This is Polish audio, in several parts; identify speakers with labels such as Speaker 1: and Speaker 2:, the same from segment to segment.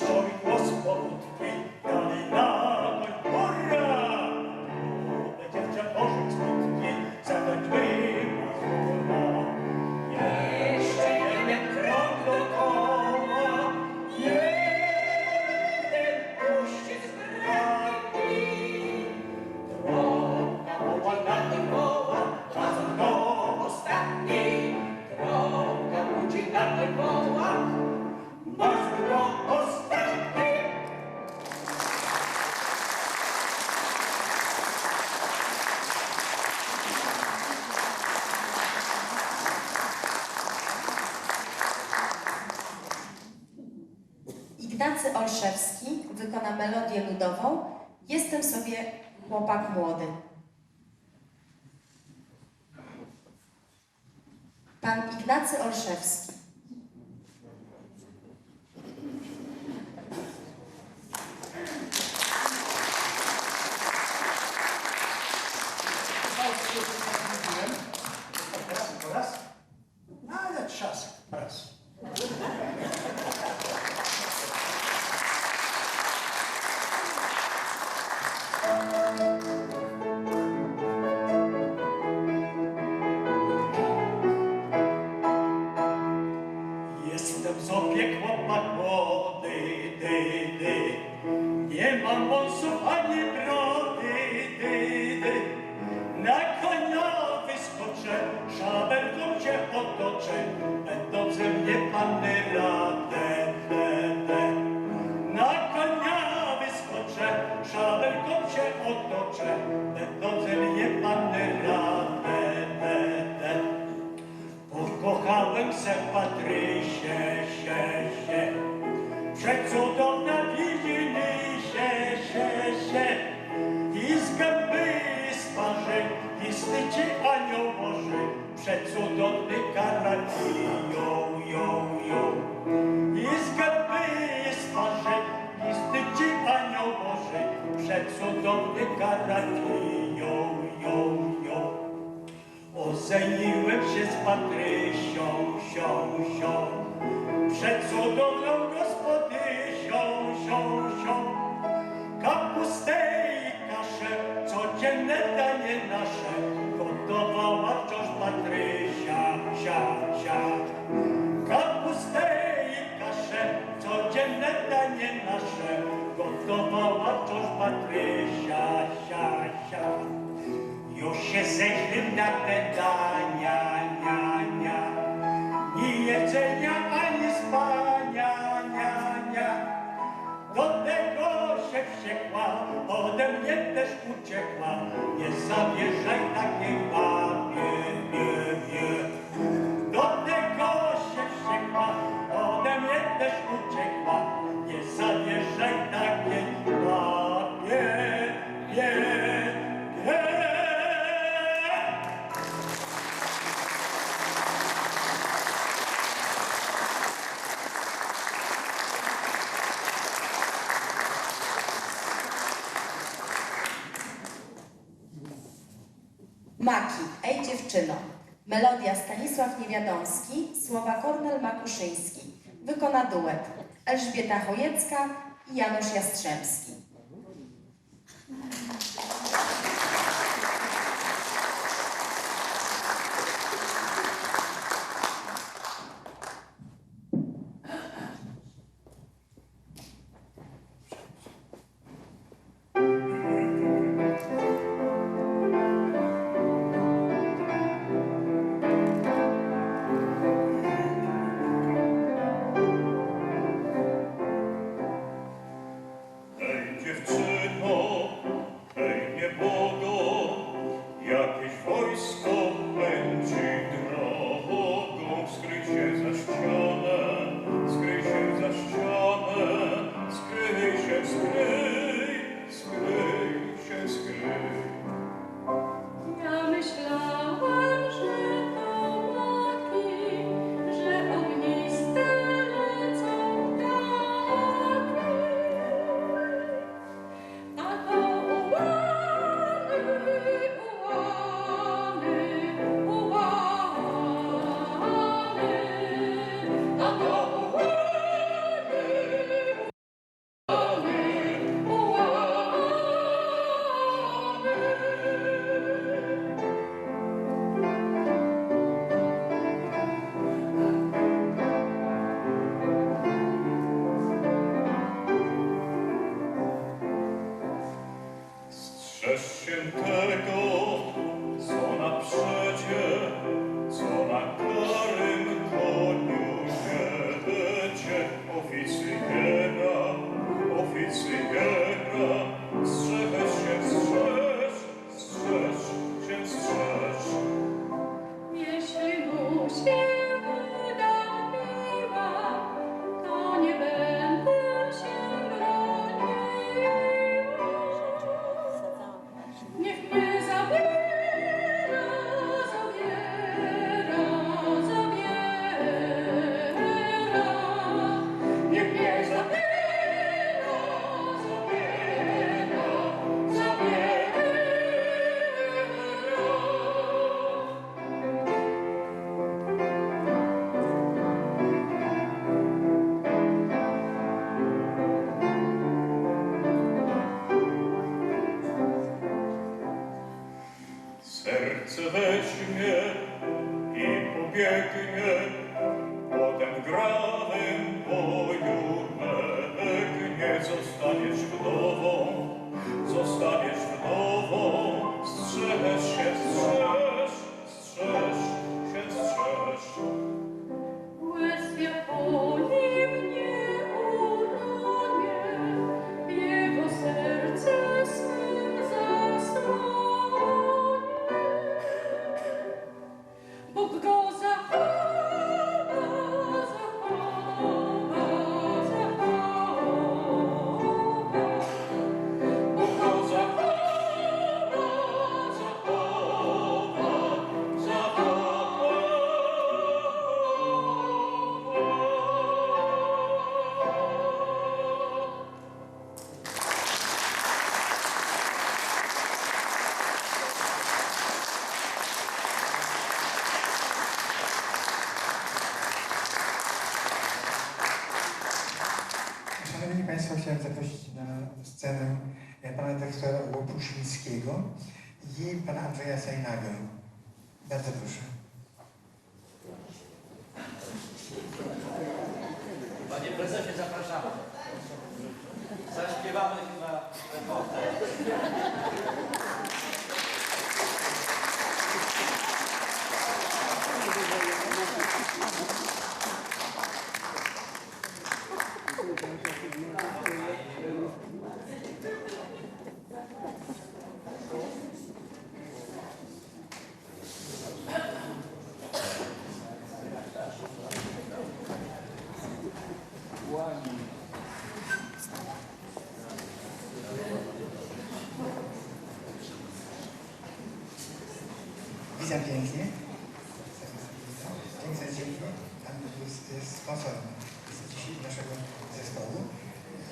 Speaker 1: histórico, as palavras Ignacy Olszewski wykona melodię ludową Jestem sobie chłopak młody. Pan Ignacy Olszewski
Speaker 2: nasze gotowała toż Patrysia, sia, sia. Już się zeźlym na pedania, nia, nia. Ni jedzenia, ani spania, nia, nia. Do tego się wściekła, ode mnie też uciekła. Nie zawierzaj takiej
Speaker 1: Maki, ej dziewczyno. Melodia Stanisław Niewiadomski, słowa Kornel Makuszyński. Wykona duet Elżbieta Chojecka i Janusz Jastrzębski.
Speaker 3: Andrzeja Sajnagę. Bardzo proszę.
Speaker 4: Panie prezesie, zapraszamy. Zaśpiewamy
Speaker 3: Witam pięknie. Za dzięki. Pan jest, sponsorem dzisiaj naszego zespołu.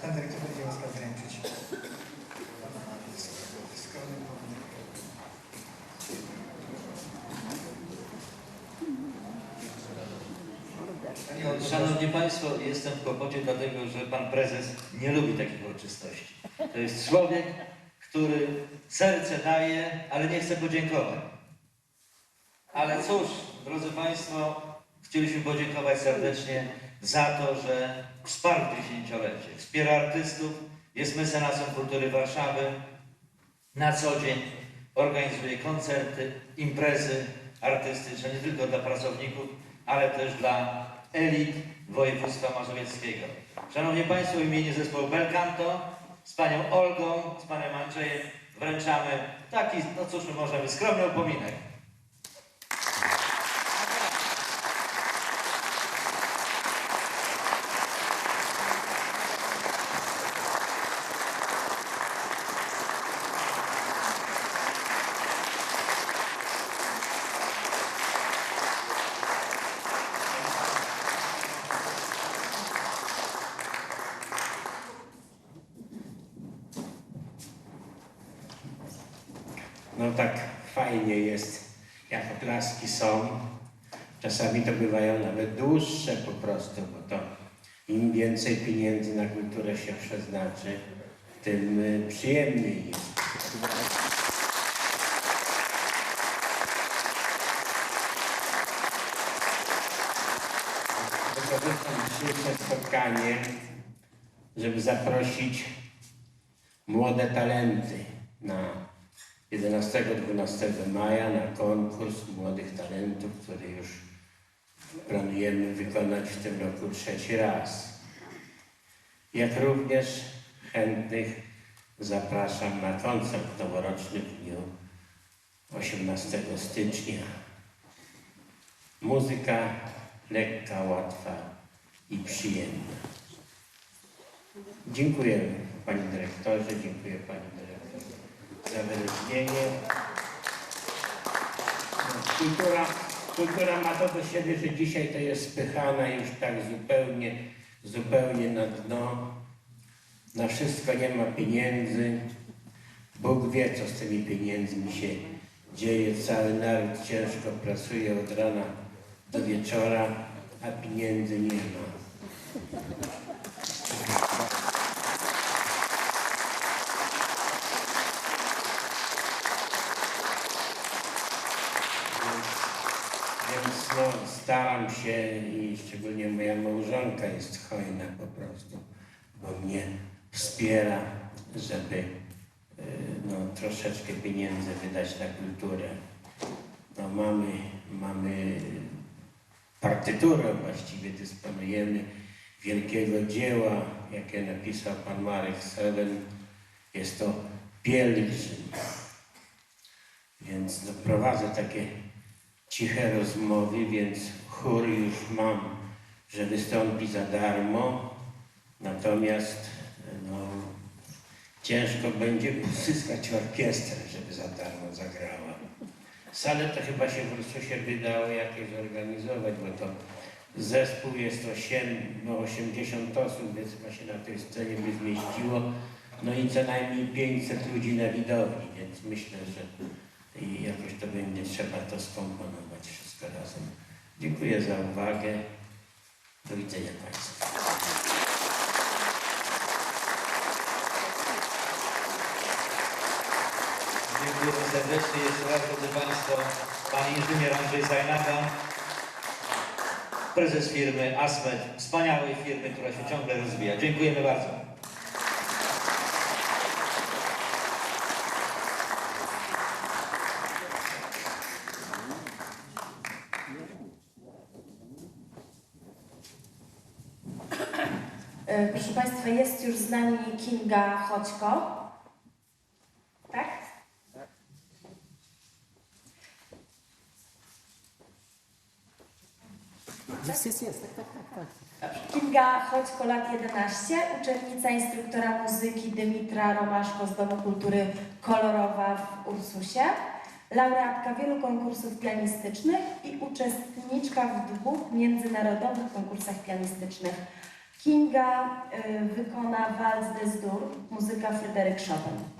Speaker 3: Pan dyrektor będzie łaskaw wręczyć.
Speaker 4: Szanowni Państwo, jestem w kłopocie dlatego, że Pan Prezes nie lubi takich uroczystości. To jest człowiek, który serce daje, ale nie chce podziękować. Ale cóż, drodzy Państwo, chcieliśmy podziękować serdecznie za to, że wsparł dziesięciolecie, wspiera artystów, jest mecenasem kultury Warszawy, na co dzień organizuje koncerty, imprezy artystyczne, nie tylko dla pracowników, ale też dla elit województwa mazowieckiego. Szanowni Państwo, w imieniu zespołu Belcanto z Panią Olgą, z Panem Andrzejem wręczamy taki, no cóż my możemy, skromny upominek.
Speaker 5: No tak fajnie jest, jak oklaski są. Czasami to bywają nawet dłuższe po prostu, bo to im więcej pieniędzy na kulturę się przeznaczy, tym y, przyjemniej jest. Wykorzystam dzisiejsze spotkanie, żeby zaprosić młode talenty 11-12 maja na konkurs młodych talentów, który już planujemy wykonać w tym roku trzeci raz. Jak również chętnych zapraszam na koncert noworoczny w dniu 18 stycznia. Muzyka lekka, łatwa i przyjemna. Dziękuję Panie Dyrektorze, dziękuję Pani Dyrektor za wyróżnienie. Kultura, kultura ma to do siebie, że dzisiaj to jest spychana już tak zupełnie, zupełnie na dno. Na wszystko nie ma pieniędzy. Bóg wie, co z tymi pieniędzmi się dzieje. Cały naród ciężko pracuje od rana do wieczora, a pieniędzy nie ma. no, staram się i szczególnie moja małżonka jest hojna po prostu, bo mnie wspiera, żeby y, no, troszeczkę pieniędzy wydać na kulturę. No, mamy, mamy partyturę, właściwie dysponujemy wielkiego dzieła, jakie napisał pan Marek Selen. Jest to Pielgrzym. Więc no, prowadzę takie ciche rozmowy, więc chór już mam, że wystąpi za darmo. Natomiast no, ciężko będzie pozyskać orkiestrę, żeby za darmo zagrała. Salę to chyba się w Ursusie by dało jakieś zorganizować, bo to zespół jest 8, no 80 osób, więc chyba się na tej scenie by zmieściło. No i co najmniej 500 ludzi na widowni, więc myślę, że i jakoś to będzie trzeba to skomponować wszystko razem. Dziękuję za uwagę. Do widzenia Państwu.
Speaker 4: Dziękuję serdecznie. Jeszcze raz, drodzy Państwo, Pan Inżynier Andrzej Zajnaga, prezes firmy Asmed, wspaniałej firmy, która się ciągle rozwija. Dziękujemy bardzo.
Speaker 2: E, Proszę Państwa, jest już z nami Chodźko. Tak?
Speaker 6: Jest, jest, jest. Tak, tak, tak, tak.
Speaker 2: Kinga Chodźko, lat 11, uczennica instruktora muzyki Dymitra Romaszko z Domu Kultury Kolorowa w Ursusie, laureatka wielu konkursów pianistycznych i uczestniczka w dwóch międzynarodowych konkursach pianistycznych. Kinga y, wykona Waltz des Dur, muzyka Fryderyk Chopin.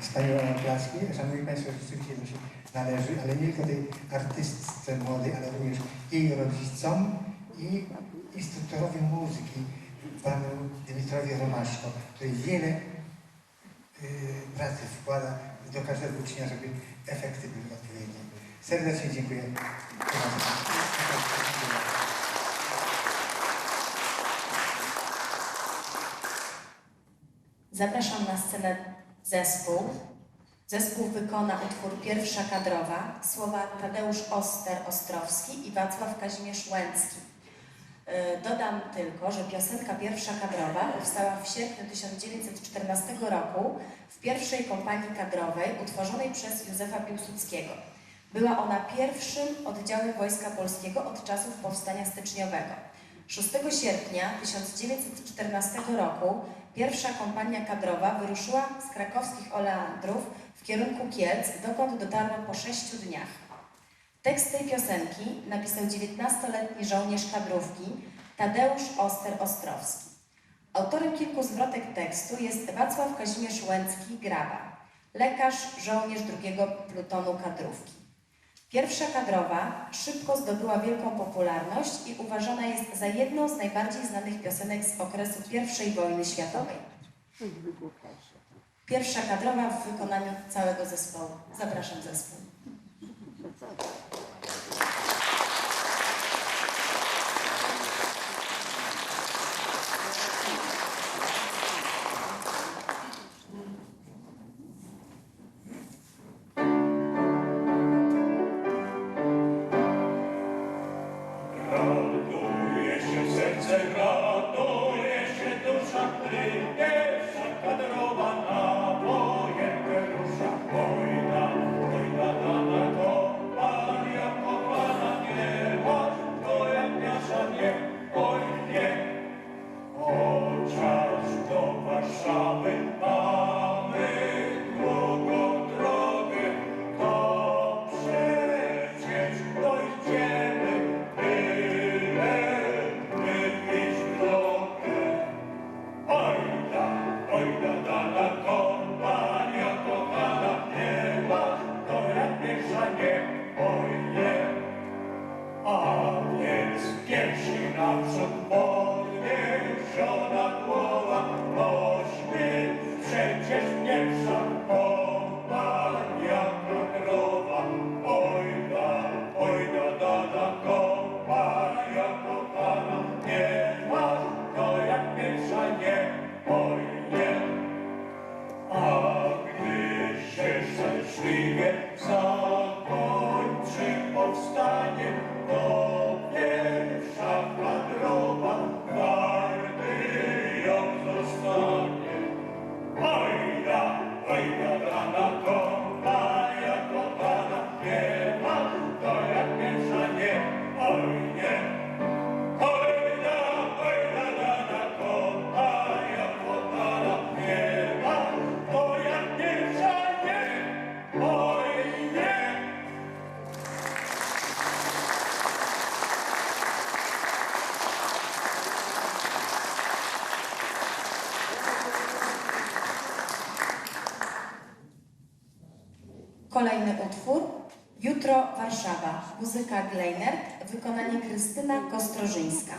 Speaker 3: Wspaniałe oklaski. Szanowni Państwo, rzeczywiście to się należy, ale nie tylko tej artystce młodej, ale również jej rodzicom i instruktorowi muzyki, panu Dimitrowi Romaszko, który wiele y, pracy wkłada do każdego ucznia, żeby efekty były. Serdecznie dziękuję.
Speaker 2: Zapraszam na scenę zespół. Zespół wykona utwór Pierwsza Kadrowa, słowa Tadeusz Oster-Ostrowski i Wacław Kazimierz Łęcki. Yy, Dodam tylko, że piosenka Pierwsza Kadrowa powstała w sierpniu 1914 roku w pierwszej kompanii kadrowej utworzonej przez Józefa Piłsudskiego. Była ona pierwszym oddziałem Wojska Polskiego od czasów Powstania Styczniowego. 6 sierpnia 1914 roku pierwsza kompania kadrowa wyruszyła z krakowskich Oleandrów w kierunku Kielc, dokąd dotarła po sześciu dniach. Tekst tej piosenki napisał 19-letni żołnierz kadrówki Tadeusz Oster-Ostrowski. Autorem kilku zwrotek tekstu jest Wacław Kazimierz Łęcki-Graba, lekarz, żołnierz drugiego plutonu kadrówki. Pierwsza kadrowa szybko zdobyła wielką popularność i uważana jest za jedną z najbardziej znanych piosenek z okresu I wojny światowej. Pierwsza kadrowa w wykonaniu całego zespołu. Zapraszam zespół.
Speaker 1: round it goes. Nie, oj nie. A więc pierwszy naprzód podniesiona głowa, bośmy przecież pierwsza
Speaker 2: Gleinert. Wykonanie Krystyna Kostrożyńska.